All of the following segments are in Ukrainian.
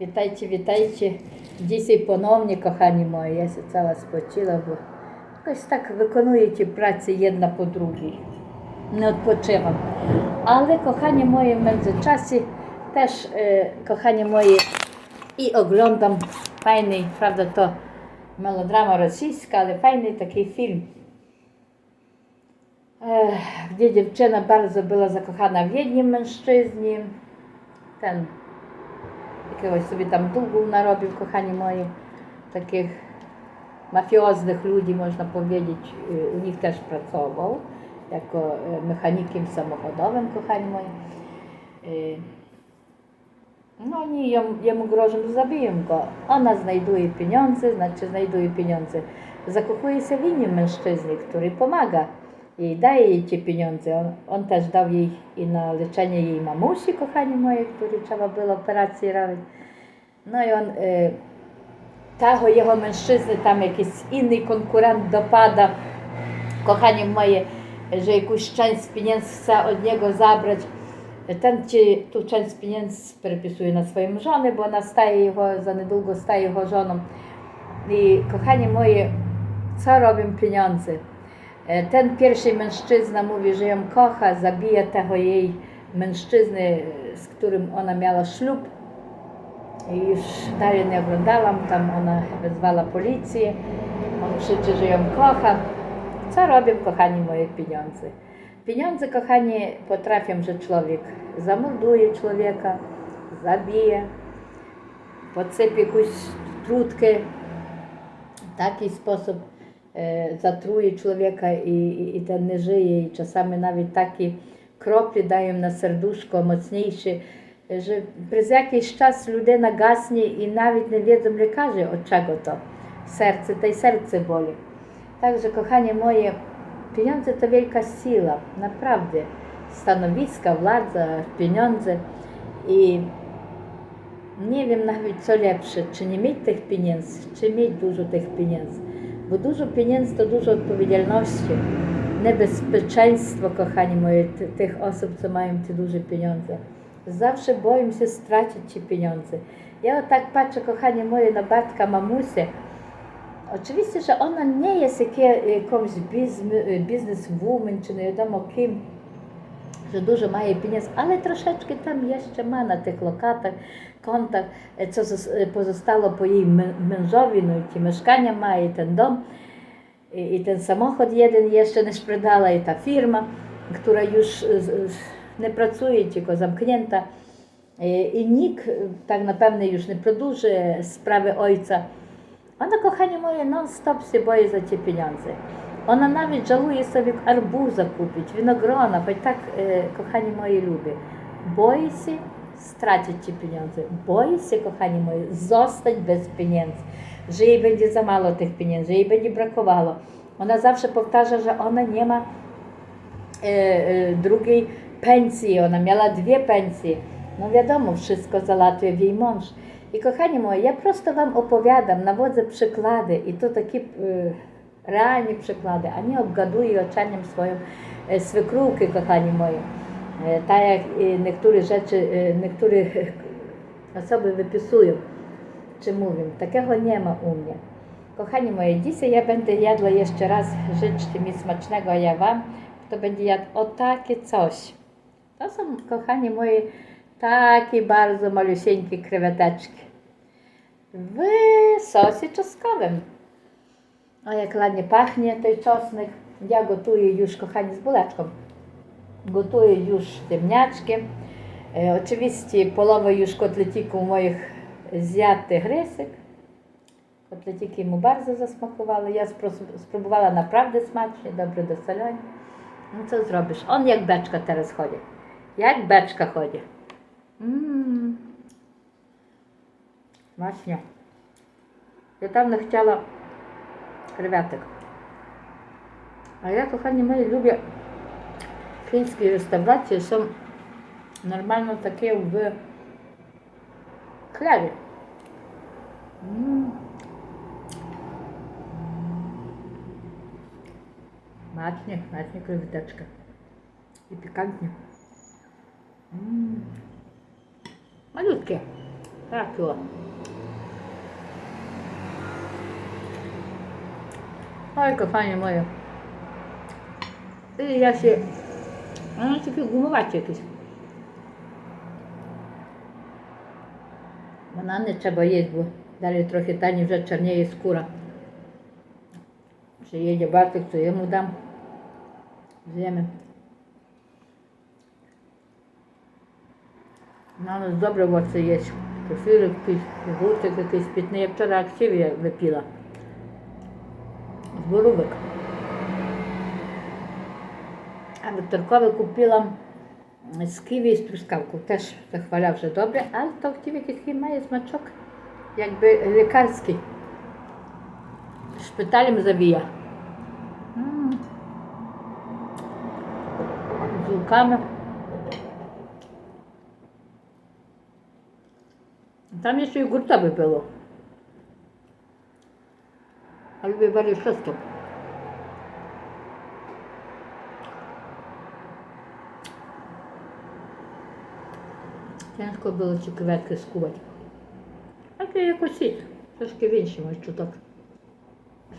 Witajcie, witajcie. Dzisiaj ponownie, kochani moi, ja się cała spociła, bo jakoś tak wykonujecie pracę jedna po drugiej. Nie odpoczywam. Ale, kochani moje, w międzyczasie też, e, kochani moje, i oglądam fajny, prawda, to melodrama rosyjska, ale fajny taki film. Gdzie dziewczyna bardzo była zakochana w jednym mężczyźnie. Ten jakiegoś sobie tam długu narobił, kochani moi, takich mafioznych ludzi, można powiedzieć. Y, U nich też pracował jako y, mechanikiem samochodowym, kochani moi. Y, No oni jemu grożą, że zabiją go. Ona znajduje pieniądze, znaczy znajduje pieniądze. Zakochuje się w innym mężczyźnie, który pomaga jej, daje jej te pieniądze. On, on też dał jej i na leczenie jej mamusi, kochani moje, której trzeba było operację robić. No i on, y, tego jego mężczyzny, tam jakiś inny konkurent dopada, kochani moje, że jakąś część pieniędzy chce od niego zabrać. Ten ci tu część pieniędzy prepisuje na swoją żonę, bo ona staje jego, za niedługo staje jego żoną. I kochani moje, co robią pieniądze? E, Ten pierwszy mężczyzna mówi, że ją kocha, zabija tego jej mężczyzny, z którym ona miała ślub. I już dalej nie oglądałam, tam ona wezwała policję, on krzyczy, że ją kocha. Co robią, kochani, moje pieniądze? Pieniądze, kochani, potrafią, że człowiek zamorduje człowieka, zabije, podsypie jakąś trutkę, w taki sposób e, zatruje człowieka i, i, i ten nie żyje. I czasami nawet takie krople dają na serduszko mocniejsze, że przez jakiś czas ludyna gasnie i nawet nie wiedzą lekarze od czego to serce, tej serce boli. Także kochanie moje, pieniądze to wielka siła, naprawdę. Stanowiska, władza, pieniądze i nie wiem nawet co lepsze, czy nie mieć tych pieniędzy, czy mieć dużo tych pieniędzy. Bo dużo pieniędzy to dużo odpowiedzialności, niebezpieczeństwo, kochani ty, tych osób, co mają te duże pieniądze. Zawsze boję się stracić te pieniądze. Ja tak patrzę, kochani moje, na Bartka mamusię. Oczywiście, że ona nie jest jakąś biznes, bizneswoman, czy nie wiadomo kim, że dużo ma jej pieniędzy, ale troszeczkę tam jeszcze ma na tych lokatach, e, e, no i te mieszkania ma, i ten dom, i, i ten samochód jeden jeszcze nie sprzedała, i ta firma, która już e, z- z- nie pracuje, tylko zamknięta. I, I nikt e, tak naprawdę już nie produży sprawy ojca. Ona, kochanie moje, non-stop się boi za te pieniądze. Ona nawet żałuje sobie arbuza kupić, winogrona, bo i tak, e, kochani moi, lubię. Boi się stracić te pieniądze. Boi się, kochani moi, zostać bez pieniędzy, że jej będzie za mało tych pieniędzy, że jej będzie brakowało. Ona zawsze powtarza, że ona nie ma e, e, drugiej pensji, ona miała dwie pensje. No wiadomo, wszystko załatwia w jej mąż. I kochani moi, ja prosto Wam opowiadam, nawodzę przykłady i to takie e, przykłady, a nie obgaduję oczaniem swoją e, swekrółkę, kochani moi. E, tak jak e, niektóre rzeczy, e, niektóre osoby wypisują, czy mówią. Takiego nie ma u mnie. Kochani moje, dzisiaj ja będę jadła jeszcze raz, życzcie mi smacznego, a ja Wam, to będzie jadł o takie coś. To są, kochani moje, takie bardzo malusieńkie kreweteczki w sosie czosnkowym. O, jak ładnie pachnie ten czosnek. Ja gotuję już, kochani, z buleczką. Już ziemniaczkiem. E, oczywiście połowę już kotlecików moich zjadł rysek. Kotleciki mu bardzo zasmakowały. Ja spro- spróbowała naprawdę smacznie, dobre do solenia. No co zrobisz? On jak beczka teraz chodzi. Jak beczka chodzi. Mmm. Smacznie. Ja dawno chciała krewetek. A ja, kochani moi, lubię chińskie restauracje. Są normalnie takie w chlebie. Mm. Smacznie, smacznie kreweteczka. I pikantnie. Mm. Malutkie. Так його. Ой, кохання моє. І я ще. Воно таке гумоваті якесь. Вона не треба їсти, бо далі трохи тані вже чорніє скура. Ще їде бартик, то йому дам. З'їме. На нас добре оце є. Кефір якийсь, гуртик якийсь питний. Я вчора активія випіла. З борубик. А Вікторкові купила з ківі і з трускавку. Теж захваляв вже добре, але то активік, який має смачок, якби лікарський. Шпиталем завія. З луками. Там ще й гуртове було. Але вибрали шосту. Тяжко було ці креветки скувати. А це якось і трошки в іншому чуток.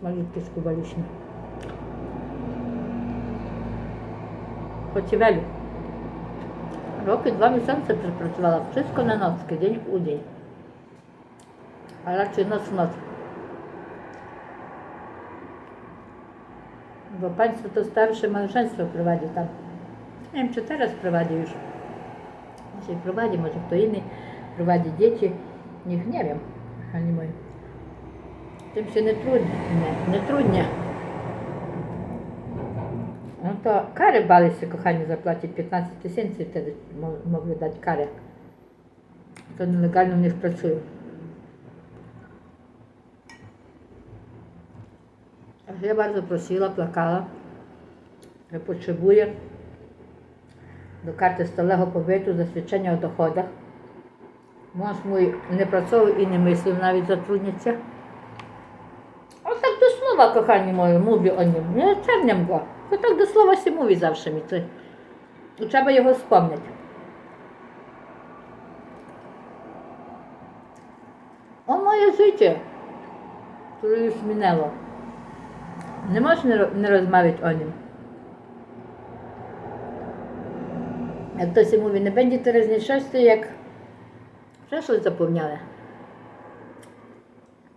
Смалютки скубалічні. Хоч і. Роки два місяці працювала wszystko на нocки, день у день. А радше ноc в. Bo państwo to starsze małżeństwo prowadzi tam. Nie wiem, czy teraz kto inny prowadzi dzieci. Niech nie wiem, kochani moi. Tym się nie trudnie, nie, nie trudnie. No to karę bali się, kochani, zapłacić 15 tysięcy, wtedy mo- mogli dać karę. To nielegalnie niech pracują. Аж Я bardzo просила, плакала, що потребує до карти сталого побиту засвідчення у доходах. Муж мій не працював і не мислив навіть затруднитися. Ось так до слова, кохані мої, мові о ньому. Не черням го. То так до слова сі мові завжди. Це. І треба його спомнити. О моє життя, które już minęło. Nie można ro- nie rozmawiać nim. Jak to się mówi, nie będzie teraźniejszości, jak przeszłość zapomniane.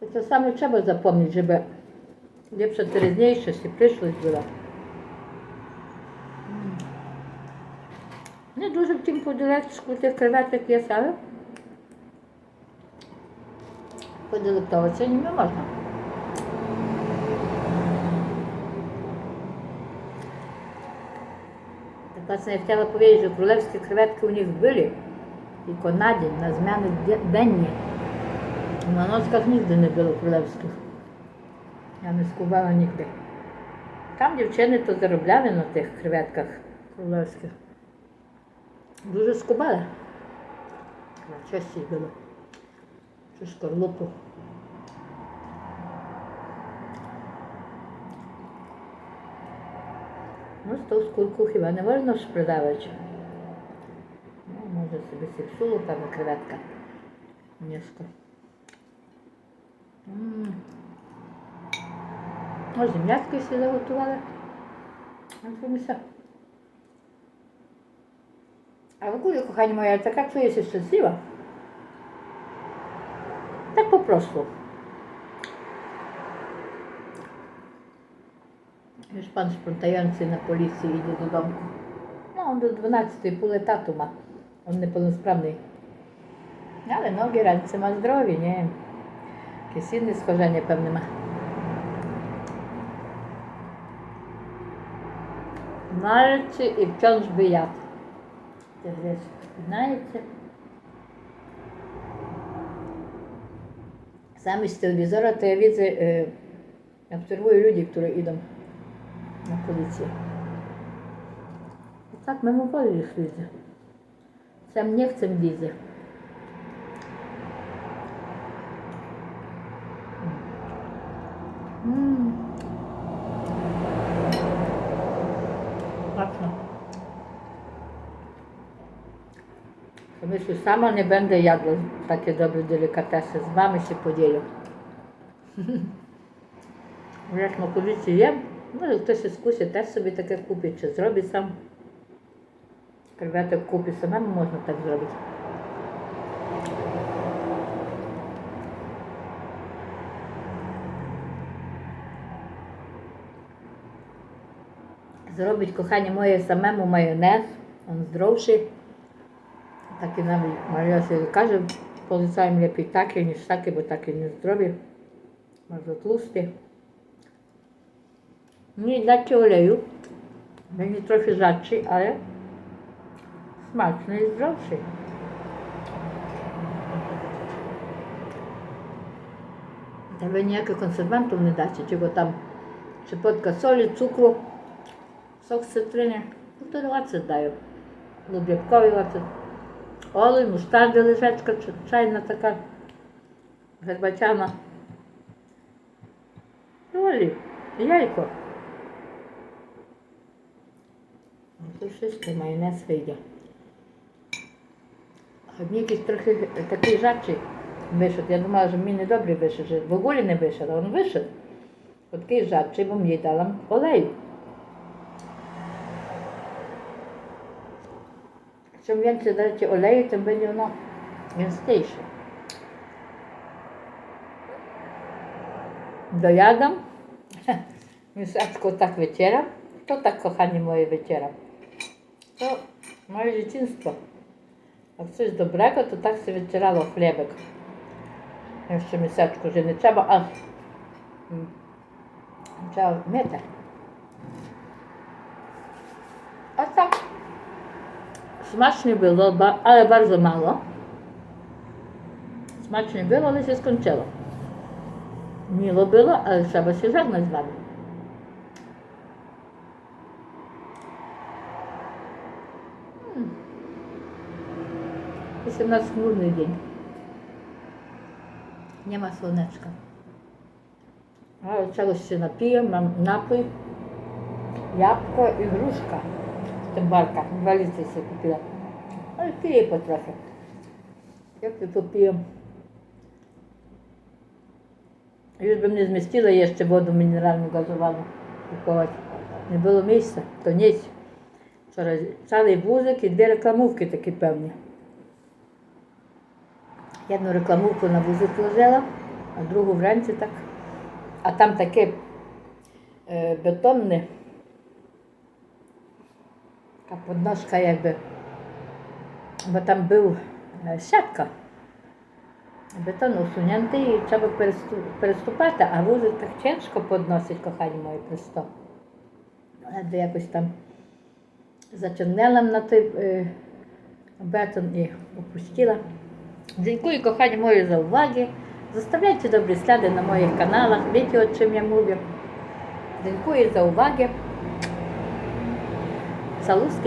To czasami trzeba zapomnieć, żeby lepsza teraźniejszość i przyszłość była. Mm. Nie dużo w tym pudełeczku tych krewetek jest, ale podelektować się właśnie ja chciała powiedzieć, że królewskie krewetki u nich byli tylko na dzień, na zmiany dzie- dennie. Na nockach nigdy nie było królewskich. Ja nie skubała nigdy. Tam dziewczyny to zarabiały na tych krewetkach królewskich. Dużo skubali. A częściej było. Czy szkorlupu. No z tą skórką chyba nie wolno sprzedawać. No, może sobie zepsuło tam krewetka. Mieszka. Mm. No, ziemniaczki się zagotowały. No to mi się. A w ogóle, Już pan sprzątający na policji idzie do domku. No, on do 12, pół etatu ma. On niepełnosprawny. Ale nogi, ręce ma zdrowie, nie. Jakieś inne schorzenie pewnie ma. Walczy i wciąż by jadł. Wiesz, znajecie. Sami z telewizora to ja widzę, y, obserwuję ludzi, którzy idą na policję. I tak mimowoli ich widzę. Sam nie chcę widzę. Mm. Patrzę. To myślę, sama nie będę jadła takie dobre delikatesy. Z wami się podzielę. Jak smakowity jem, może ktoś się skusi też sobie takie kupi, czy zrobi sam. Krewetek kupi, samemu można tak zrobić. Zrobić, kochanie moje, samemu majonez. On zdrowszy. Takie nawet Maria się każe, polecają lepiej takie niż takie, bo takie niezdrowie. Bardzo tłusty. Nie dacie oleju. Będzie trochę rzadszy, ale smaczny i zdrowszy. Tam wy ніяких консервантів не dacie, czego tam щепотка солі, цукру, сок з цитрини. Ну, то оцет даю. Луб'ябковий оцет. Олej, муштарди лежечка, чи- чайна така, гербачана. Олій, яйко. Ну, то wszystko, майонез вийде. А мені якийсь трохи такий жарчий вийшов. Я думала, що мені не добре вийшов, що в ogóle не вийшов, а він вийшов. От такий жарчий, бо мені дала олею. Czym więcej dacie oleju, tym będzie ono gęstejsze. Dojadam. Mieszeczko tak wycieram. To tak, kochani moje, wycieram. To moje dzieciństwo. Jak coś dobrego, to tak się wycierało chlebek. Jeszcze miseczku, że nie trzeba aż... mm, Trzeba mietę. A tak Smacznie było, ba- ale bardzo mało. Smacznie było, ale się skończyło. Miło było, ale trzeba się żegnać U nas chmurny dzień. Nie ma słoneczka. Ale czegoś się napiję, mam napój, jabłko i gruszka w tym barkach. W walizce sobie kupiła. Ale piję po trochę. Jak to popiję? Już bym nie zmieściła jeszcze wodę mineralną gazowaną kupować. Nie było miejsca, to nic. Wczoraj cały wózek i dwie reklamówki takie pewnie. Jedną reklamówkę na wózek włożyła, a drugą w ręce tak. A tam takie e, betonne, taka podnożka jakby, bo tam był e, siatka. Beton usunięty i trzeba perestu- perestupać, a wózek tak ciężko podnosić, kochani moi, przez to. Ledwo jakoś tam zaciągnęłam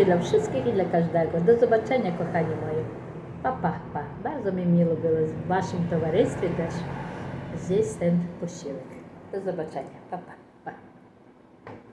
dla wszystkich i dla każdego. Do zobaczenia kochani moje. Pa, pa, pa. Bardzo mi miło było w Waszym towarzystwie też zjeść ten posiłek. Do zobaczenia. Pa, pa.